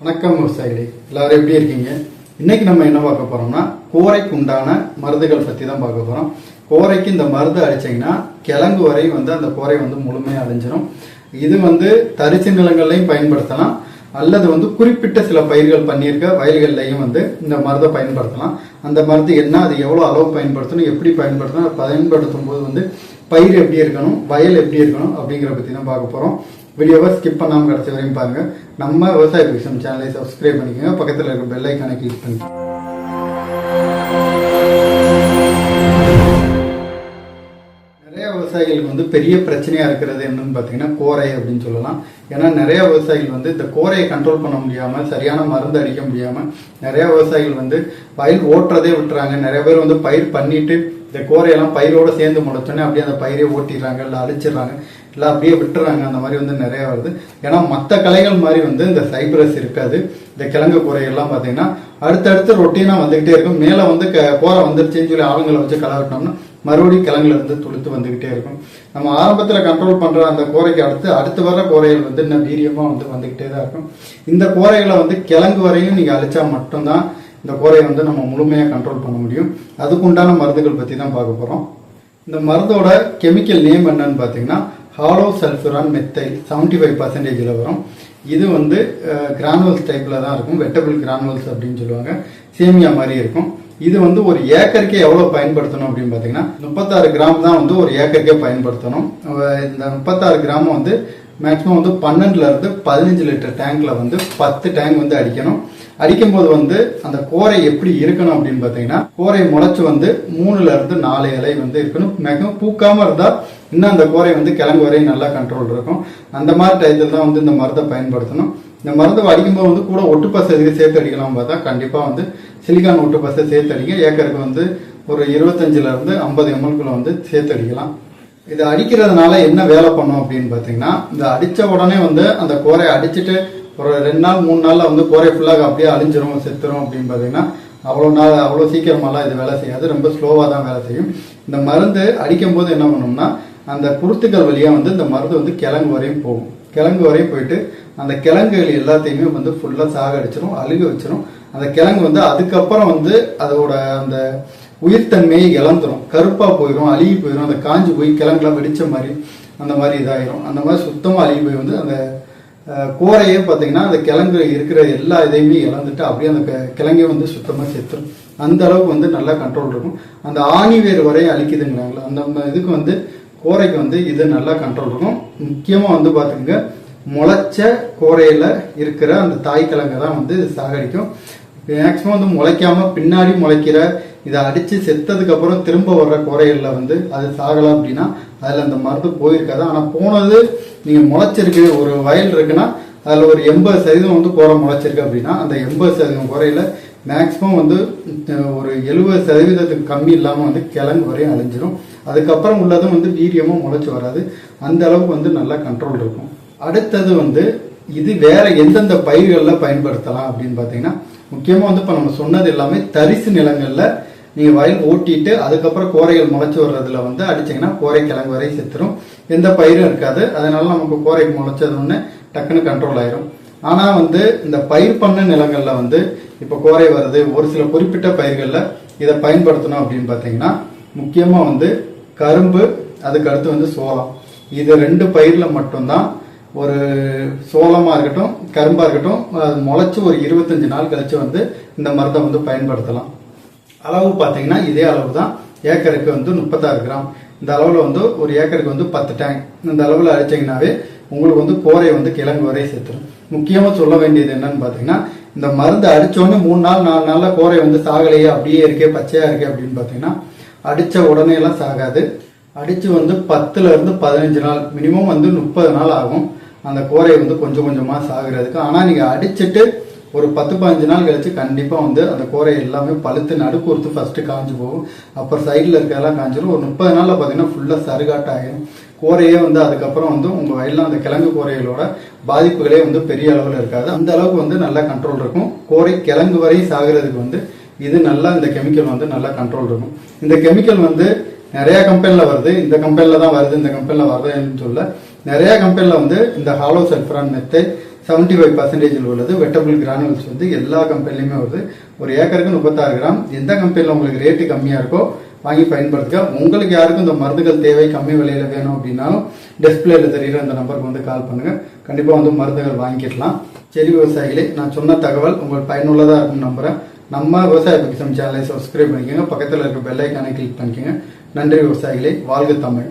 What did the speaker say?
வணக்கம் விவசாயிகளே எல்லாரும் எப்படி இருக்கீங்க? இன்னைக்கு நம்ம என்ன பார்க்க போறோம்னா கோரைக்கு உண்டான மருந்துகள் பத்தி தான் பார்க்க போறோம். கோரைக்கு இந்த மருந்து அடிச்சிங்கன்னா கிழங்கு வரை வந்து அந்த கோரை வந்து முழுமையாக அடைஞ்சிடும் இது வந்து தரிசு நிலங்கள்லையும் பயன்படுத்தலாம். அல்லது வந்து குறிப்பிட்ட சில பயிர்கள் பண்ணியிருக்க வயல்கள்லையும் வந்து இந்த மருந்தை பயன்படுத்தலாம். அந்த மருந்து என்ன அது எவ்வளோ அளவு பயன்படுத்தணும் எப்படி பயன்படுத்தணும் அதை பயன்படுத்தும் போது வந்து பயிர் எப்படி இருக்கணும் வயல் எப்படி இருக்கணும் அப்படிங்கிற பற்றி தான் பார்க்க போகிறோம் வீடியோவை ஸ்கிப் பண்ணாமல் கிடச்ச வரையும் பாருங்கள் நம்ம விவசாய விஷயம் சேனலை சப்ஸ்கிரைப் பண்ணிக்கோங்க. பக்கத்தில் இருக்க பெல் ஐக்கானை கிளிக் பண்ணி நிறைய விவசாயிகளுக்கு வந்து பெரிய பிரச்சனையாக இருக்கிறது என்னன்னு பார்த்தீங்கன்னா கோரை அப்படின்னு சொல்லலாம். ஏன்னா நிறைய விவசாயிகள் வந்து இந்த கோரையை கண்ட்ரோல் பண்ண முடியாமல் சரியான மருந்து அடிக்க முடியாமல் நிறைய விவசாயிகள் வந்து பயிர் ஓட்டுறதே விட்டுறாங்க. நிறைய பேர் வந்து பயிர் பண்ணிட்டு இந்த கோரையெல்லாம் பயிரோட சேர்ந்து முளைச்சோன்னே அப்படியே அந்த பயிரை ஓட்டிடுறாங்க இல்லை அழிச்சிடுறாங்க. இல்லை அப்படியே விட்டுறாங்க. அந்த மாதிரி வந்து நிறைய வருது. ஏன்னா மற்ற கலைகள் மாதிரி வந்து இந்த சைப்ரஸ் இருக்காது. இந்த கிழங்கு கூரையெல்லாம் பார்த்தீங்கன்னா அடுத்தடுத்து ரொட்டீனாக வந்துகிட்டே இருக்கும். மேலே வந்து க- கோரை வந்துருச்சுன்னு சொல்லி ஆளுங்களை வச்சு களை வெட்டினோம்னா மறுபடியும் கிழங்குல இருந்து துளுத்து வந்துகிட்டே இருக்கும். நம்ம ஆரம்பத்தில் கண்ட்ரோல் பண்ணுற அந்த கோரைக்கு அடுத்து அடுத்து வர கோரைகள் வந்து இன்னும் வீரியமாக வந்து வந்துகிட்டே தான் இருக்கும். இந்த கோரைகளை வந்து கிழங்கு வரையும் நீங்கள் அழிச்சா மட்டும்தான் இந்த கோரையை வந்து நம்ம முழுமையாக கண்ட்ரோல் பண்ண முடியும். அதுக்குண்டான மருந்துகள் பற்றி தான் பார்க்க போகிறோம் இந்த மருந்தோட கெமிக்கல் நேம் என்னன்னு பார்த்தீங்கன்னா halosulfuron methyl seventy five பர்சன்டேஜில் வரும். இது வந்து கிரானுவல்ஸ் டைப்பில் தான் இருக்கும். வெட்டபிள் கிரானுவல்ஸ் அப்படின்னு சொல்லுவாங்க. சேமியா மாதிரி இருக்கும். இது வந்து ஒரு ஏக்கருக்கே எவ்வளோ பயன்படுத்தணும் அப்படின்னு பார்த்தீங்கன்னா முப்பத்தாறு கிராம் தான் வந்து ஒரு ஏக்கருக்கே பயன்படுத்தணும். இந்த முப்பத்தாறு கிராம் வந்து மேக்ஸிமம் வந்து பன்னெண்டுலேருந்து பதினஞ்சு லிட்டர் டேங்கில் வந்து பத்து டேங்க் வந்து அடிக்கணும். அடிக்கும்போது வந்து அந்த கோரை எப்படி இருக்கணும் அப்படின்னு பார்த்தீங்கன்னா கோரை முளைச்சு வந்து மூணுல இருந்து நாலு இலை வந்து இருக்கணும். மிகவும் பூக்காம இருந்தா இன்னும் அந்த கோரை வந்து கிழங்கு வரையும் நல்லா கண்ட்ரோல் இருக்கும். அந்த மாதிரி டயத்தில் தான் வந்து இந்த மருந்தை பயன்படுத்தணும். இந்த மருந்து அடிக்கும்போது வந்து கூட ஒட்டுப்பசை இதுக்கு சேர்த்து அடிக்கலாம் பார்த்தா கண்டிப்பாக வந்து சிலிக்கான் ஒட்டுப்பசை சேர்த்து அடிங்க. ஏக்கருக்கு வந்து ஒரு இருபத்தஞ்சுல இருந்து ஐம்பது எம்எல்குள்ள வந்து சேர்த்து அடிக்கலாம். இது அடிக்கிறதுனால என்ன வேலை பண்ணும் அப்படின்னு பார்த்தீங்கன்னா இந்த அடிச்ச உடனே வந்து அந்த கோரையை அடிச்சுட்டு ஒரு ரெண்டு நாள் மூணு நாள்ல வந்து கோரை ஃபுல்லாக அப்படியே அழிஞ்சிரும் செத்துரும் அப்படின்னு பார்த்தீங்கன்னா அவ்வளோ நாள் அவ்வளோ சீக்கிரமாலாம் இது வேலை செய்யாது. ரொம்ப ஸ்லோவாக தான் வேலை செய்யும். இந்த மருந்து அடிக்கும் போது என்ன பண்ணோம்னா அந்த குருத்துக்கள் வழியாக வந்து இந்த மருந்து வந்து கிழங்கு வரையும் போகும். கிழங்கு வரையும் போயிட்டு அந்த கிழங்குகள் எல்லாத்தையுமே வந்து ஃபுல்லாக சாக அடிச்சிடும் அழுக வச்சிரும். அந்த கிழங்கு வந்து அதுக்கப்புறம் வந்து அதோட அந்த உயிர்த்தன்மையை இழந்துரும். கருப்பாக போயிடும் அழுகி போயிடும் அந்த காஞ்சு போய் கிழங்குலாம் வெடிச்ச மாதிரி அந்த மாதிரி இதாயிரும். அந்த மாதிரி சுத்தமாக அழுகி போய் வந்து அந்த கோரையே பார்த்தீங்கன்னா அந்த கிழங்கு இருக்கிற எல்லா இதையுமே இழந்துட்டு அப்படியே அந்த கிழங்கே வந்து சுத்தமாக செத்துரும். அந்த அளவுக்கு வந்து நல்லா கண்ட்ரோல் இருக்கும். அந்த ஆணி வேர் வரையும் அழிக்குதுங்கிறாங்களா அந்த இதுக்கு வந்து கோரைக்கு வந்து இது நல்லா கண்ட்ரோல் இருக்கும். முக்கியமாக வந்து பார்த்துக்கோங்க முளைச்ச கோரையில் இருக்கிற அந்த தாய் கிழங்கை தான் வந்து சாகடிக்கும். மேக்ஸிமம் வந்து முளைக்காம பின்னாடி முளைக்கிற இதை அடித்து செத்ததுக்கு அப்புறம் திரும்ப வர்ற குறைகளில் வந்து அது சாகலாம் அப்படின்னா அதில் அந்த மருந்து போயிருக்காது. ஆனால் போனது நீங்கள் முளைச்சிருக்கு ஒரு வயல் இருக்குன்னா அதில் ஒரு எண்பது சதவீதம் வந்து குறை முளைச்சிருக்கு அப்படின்னா அந்த எண்பது சதவீதம் குறையில மேக்ஸிமம் வந்து ஒரு எழுபது சதவீதத்துக்கு கம்மி இல்லாமல் வந்து கிழங்கு வரையும் அழிஞ்சிரும். அதுக்கப்புறம் உள்ளதும் வந்து வீரியமும் முளைச்சி வராது. அந்த அளவுக்கு வந்து நல்லா கண்ட்ரோல் இருக்கும். அடுத்தது வந்து இது வேற எந்தெந்த பயிர்களில் பயன்படுத்தலாம் அப்படின்னு பார்த்தீங்கன்னா முக்கியமாக வந்து இப்போ நம்ம சொன்னது எல்லாமே தரிசு நிலங்களில் நீங்கள் வயல் ஓட்டிட்டு அதுக்கப்புறம் கோரைகள் முளைச்சி வர்றதுல வந்து அடிச்சீங்கன்னா கோரை கிழங்கு வரை செத்துரும். எந்த பயிரும் இருக்காது. அதனால நமக்கு கோரை முளைச்சது ஒன்று டக்குன்னு கண்ட்ரோல் ஆயிரும். ஆனால் வந்து இந்த பயிர் பண்ண நிலங்களில் வந்து இப்போ கோரை வருது. ஒரு சில குறிப்பிட்ட பயிர்களில் இதை பயன்படுத்தணும் அப்படின்னு பார்த்தீங்கன்னா முக்கியமாக வந்து கரும்பு அதுக்கு அடுத்து வந்து சோளம். இது ரெண்டு பயிரில் மட்டும்தான் ஒரு சோளமாக இருக்கட்டும் கரும்பாக இருக்கட்டும் அது முளைச்சி ஒரு இருபத்தஞ்சு நாள் கழிச்சு வந்து இந்த மருந்தை வந்து பயன்படுத்தலாம். அளவு பார்த்தீங்கன்னா இதே அளவு தான் ஏக்கருக்கு வந்து முப்பத்தாறு கிராம். இந்த அளவில் வந்து ஒரு ஏக்கருக்கு வந்து பத்து டேங்க் இந்த அளவில் அடிச்சீங்கன்னாவே உங்களுக்கு வந்து கோரை வந்து கிழங்கு வரை சேர்த்துரும். முக்கியமாக சொல்ல வேண்டியது என்னன்னு பார்த்தீங்கன்னா இந்த மருந்து அடித்தோடனே மூணு நாள் நாலு நாளில் கோரை வந்து சாகலையே அப்படியே இருக்கே பச்சையாக இருக்கே அப்படின்னு பார்த்தீங்கன்னா அடித்த உடனே எல்லாம் சாகாது. அடித்து வந்து பத்துலேருந்து பதினஞ்சு நாள் மினிமம் வந்து முப்பது நாள் ஆகும். அந்த கோரை வந்து கொஞ்சம் கொஞ்சமாக சாகுறதுக்கு. ஆனால் நீங்கள் அடிச்சுட்டு ஒரு பத்து பதினஞ்சு நாள் கழிச்சு கண்டிப்பாக வந்து அந்த கோரை எல்லாமே பழுத்து நடுக்கூர்த்து ஃபஸ்ட்டு காஞ்சு போகும். அப்புறம் சைடில் இருக்கிறதெல்லாம் காஞ்சிடும் ஒரு முப்பது நாளில் பார்த்தீங்கன்னா ஃபுல்லாக சருகாட்ட ஆகிடும் கோரையே வந்து அதுக்கப்புறம் வந்து உங்கள் வயல்ல அந்த கிழங்கு கோரைகளோட பாதிப்புகளே வந்து பெரிய அளவில் இருக்காது. அந்த அளவுக்கு வந்து நல்லா கண்ட்ரோல் இருக்கும். கோரை கிழங்கு வரை சாகிறதுக்கு வந்து இது நல்லா இந்த கெமிக்கல் வந்து நல்லா கண்ட்ரோல் இருக்கும். இந்த கெமிக்கல் வந்து நிறைய கம்பெனியில் வருது. இந்த கம்பெனியில் தான் வருது இந்த கம்பெனியில் வருதுன்னு சொல்ல நிறைய கம்பெனியில் வந்து இந்த ஹாலோ சல்ஃபரான் மெத்தை செவன்டி ஃபைவ் பர்சன்டேஜில் உள்ளது. வெட்டபிள் கிரானுல்ஸ் வந்து எல்லா கம்பெனிலையுமே வருது. ஒரு ஏக்கருக்கு முப்பத்தாறு கிராம். எந்த கம்பெனியில் உங்களுக்கு ரேட்டு கம்மியாக இருக்கோ வாங்கி பயன்படுத்துக உங்களுக்கு யாருக்கும் இந்த மருந்துகள் தேவை கம்மி விலையில வேணும் அப்படின்னாலும் டிஸ்பிளேல தெரியுற இந்த நம்பருக்கு வந்து கால் பண்ணுங்க. கண்டிப்பாக வந்து மருந்துகள் வாங்கிக்கலாம். சரி விவசாயிகளே நான் சொன்ன தகவல் உங்களுக்கு பயனுள்ளதாக இருக்கும்னு நம்புகிறேன் நம்ம விவசாய பக்கிசம் சேனலை சப்ஸ்கிரைப் பண்ணிக்கோங்க. பக்கத்தில் இருக்க பெல்லைக்கானை கிளிக் பண்ணிக்கோங்க. நன்றி விவசாயிகளே. வாழ்க தமிழ்.